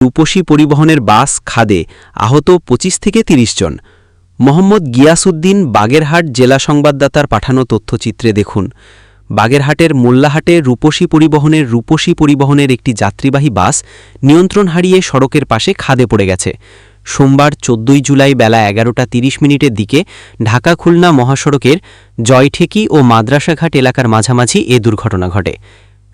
রূপসী পরিবহনের বাস, খাদে আহত পঁচিশ থেকে তিরিশ জন। মোহাম্মদ গিয়াসউদ্দিন বাগেরহাট জেলা সংবাদদাতার পাঠানো তথ্যচিত্রে দেখুন। বাগেরহাটের মোল্লাহাটে রূপসী পরিবহনের রূপসী পরিবহনের একটি যাত্রীবাহী বাস নিয়ন্ত্রণ হারিয়ে সড়কের পাশে খাদে পড়ে গেছে। সোমবার চোদ্দই জুলাই বেলা এগারোটা তিরিশ মিনিটের দিকে ঢাকা খুলনা মহাসড়কের জয়ঠেকি ও মাদ্রাসাঘাট এলাকার মাঝামাঝি এ দুর্ঘটনা ঘটে।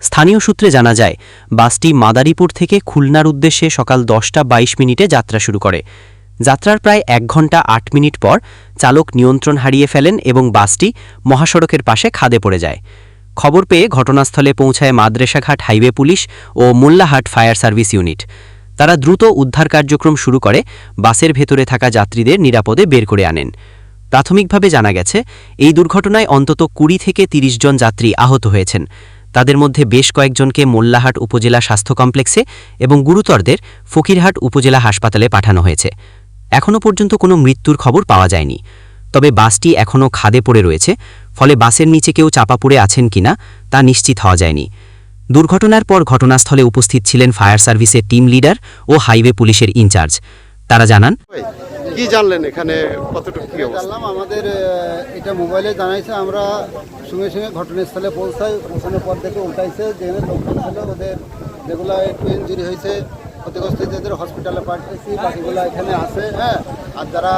স্থানীয় সূত্রে জানা যায়, বাসটি মাদারীপুর থেকে খুলনার উদ্দেশ্যে সকাল দশটা বাইশ মিনিটে যাত্রা শুরু করে। যাত্রার প্রায় এক ঘণ্টা আট মিনিট পর চালক নিয়ন্ত্রণ হারিয়ে ফেলেন এবং বাসটি মহাসড়কের পাশে খাদে পড়ে যায়। খবর পেয়ে ঘটনাস্থলে পৌঁছায় মাদ্রেসাঘাট হাইওয়ে পুলিশ ও মোল্লাহাট ফায়ার সার্ভিস ইউনিট। তারা দ্রুত উদ্ধার কার্যক্রম শুরু করে, বাসের ভেতরে থাকা যাত্রীদের নিরাপদে বের করে আনেন। প্রাথমিকভাবে জানা গেছে, এই দুর্ঘটনায় অন্তত কুড়ি থেকে তিরিশ জন যাত্রী আহত হয়েছেন। তাদের মধ্যে বেশ কয়েকজনকে মোল্লাহাট উপজেলা স্বাস্থ্য কমপ্লেক্সে এবং গুরুতরদের ফকিরহাট উপজেলা হাসপাতালে পাঠানো হয়েছে। এখনও পর্যন্ত কোনো মৃত্যুর খবর পাওয়া যায়নি। তবে বাসটি এখনও খাদে পড়ে রয়েছে, ফলে বাসের নিচে কেউ চাপা পড়ে আছেন কিনা তা নিশ্চিত হওয়া যায়নি। দুর্ঘটনার পর ঘটনাস্থলে উপস্থিত ছিলেন ফায়ার সার্ভিসের টিম লিডার ও হাইওয়ে পুলিশের ইনচার্জ। তারা জানান কি জানলেন এখানে কতটুকু কি জানলাম, আমাদের এটা মোবাইলে জানাইছে, আমরা সঙ্গে সঙ্গে ঘটনাস্থলে পৌঁছাই, পৌঁছানোর পর থেকে উঠাইছে যেখানে লোকজন ছিল, ওদের যেগুলো একটু ইঞ্জুরি হয়েছে, ক্ষতিগ্রস্ত হয়েছে, ওদের হসপিটালে পাঠিয়েছি, বাকিগুলো এখানে আছে হ্যাঁ আর যারা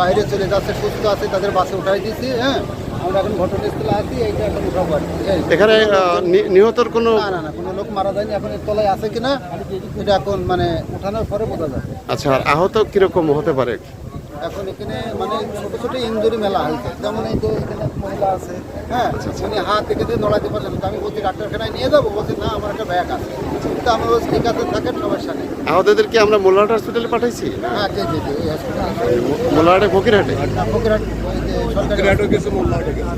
বাইরে চলে যাচ্ছে, সুস্থ আছে, তাদের বাসে উঠাই দিয়েছি হ্যাঁ আমরা এখন ঘটনাস্থলে আছি এইটা এখন এখানে নিহতর কোনো না না না কোনো লোক মারা যায়নি এখন এর তলায় আছে কিনা এটা এখন মানে উঠানোর পরে বোঝা যাবে। আচ্ছা আহত কীরকম হতে পারে? এখন এখানে মানে ছোট ছোট ইঞ্জুরি মেলা হয়েছে। যেমন এই যে এখানে মহিলা আছে হ্যাঁ উনি হাত থেকে দিয়ে নড়াতে পারছেন তো আমি বলছি ডাক্তারখানায় নিয়ে যাব? বলছি না আমার একটা ব্যাগ আছে। কিন্তু আমি বলছি ঠিক আছে থাকেন সমস্যা নেই আহতদেরকে আমরা মোল্লাহাট হসপিটালে পাঠাইছি? হ্যাঁ জি জি জি এই মোল্লাহাটে ফকিরহাটে? ফকিরহাট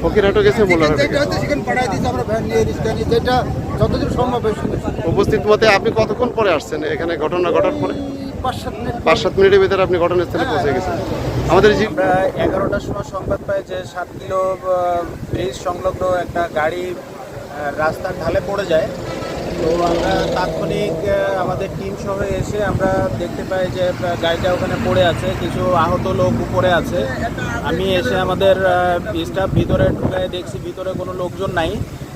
ফকিরহাটও গেছে মোল্লাহাটে যেটা হচ্ছে সেখানে পাঠাই দিয়েছে আমরা ভ্যান নিয়ে রিক্সা নিয়ে যেটা যতদূর সম্ভব উপস্থিত মতে আপনি কতক্ষণ পরে আসছেন এখানে ঘটনা ঘটার পরে? পাঁচ সাত মিনিটের ভিতরে আপনি ঘটনাস্থলে পৌঁছে গেছেন। আমাদের এগারোটার সময় সংবাদ পাই যে সাত কিলো ব্রিজ সংলগ্ন একটা গাড়ি রাস্তার ঢালে পড়ে যায়। তো আমরা তাৎক্ষণিক আমাদের টিম সহ এসে আমরা দেখতে পাই যে গাড়িটা ওখানে পড়ে আছে, কিছু আহত লোক উপরে আছে। আমি এসে আমাদের স্টাফ ভিতরে ঢুকায় দেখছি, ভিতরে কোনো লোকজন নাই।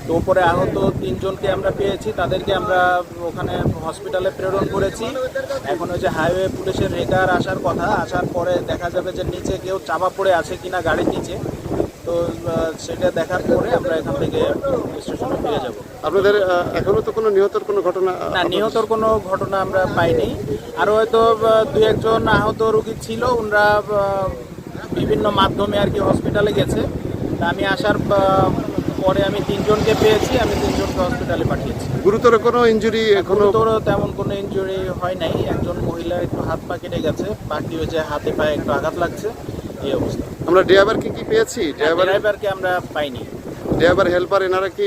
তো উপরে আহত তিনজনকে আমরা পেয়েছি তাদেরকে আমরা ওখানে হসপিটালে প্রেরণ করেছি। এখন ওই যে হাইওয়ে পুলিশের রেকার আসার কথা আসার পরে দেখা যাবে যে নিচে কেউ চাপা পড়ে আছে কিনা গাড়ির নিচে। তো সেটা দেখার পরে আমরা এখান থেকে স্টেশনে ফিরে যাব। আপনাদের এখনও তো কোনো নিহতর কোনো ঘটনা না নিহতর কোনো ঘটনা আমরা পাইনি। আরও হয়তো দু একজন আহত রুগী ছিল ওনারা বিভিন্ন মাধ্যমে আর কি হসপিটালে গেছে। তা আমি আসার পরে আমি তিনজনকে পেয়েছি আমি তিনজনকে হসপিটালে পাঠিয়েছি। গুরুতর কোনো ইনজুরি এখনও তোর তেমন কোনো ইনজুরি হয় নাই। একজন মহিলা একটু হাত পা কেটে গেছে বাকি হয়েছে হাতে পায়ে একটু আঘাত লাগছে এই অবস্থা। আমরা ড্রাইভারকে কি পেয়েছি? ড্রাইভার ড্রাইভারকে আমরা পাইনি। ড্রাইভার হেল্পার এনারা কি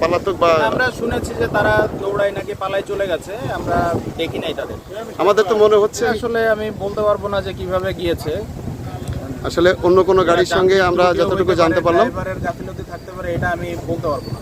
পালাতক বা আমরা শুনেছি যে তারা দৌড়ায় নাকি পালায় চলে গেছে আমরা দেখি নাই তাদের। আমাদের তো মনে হচ্ছে আসলে আমি বলতে পারব না যে কীভাবে গিয়েছে। আসলে অন্য কোনো গাড়ির সঙ্গে আমরা যতটুকু জানতে পারে, পারলাম। গাফিলতি থাকতে পারে এটা আমি বলতে পারব না।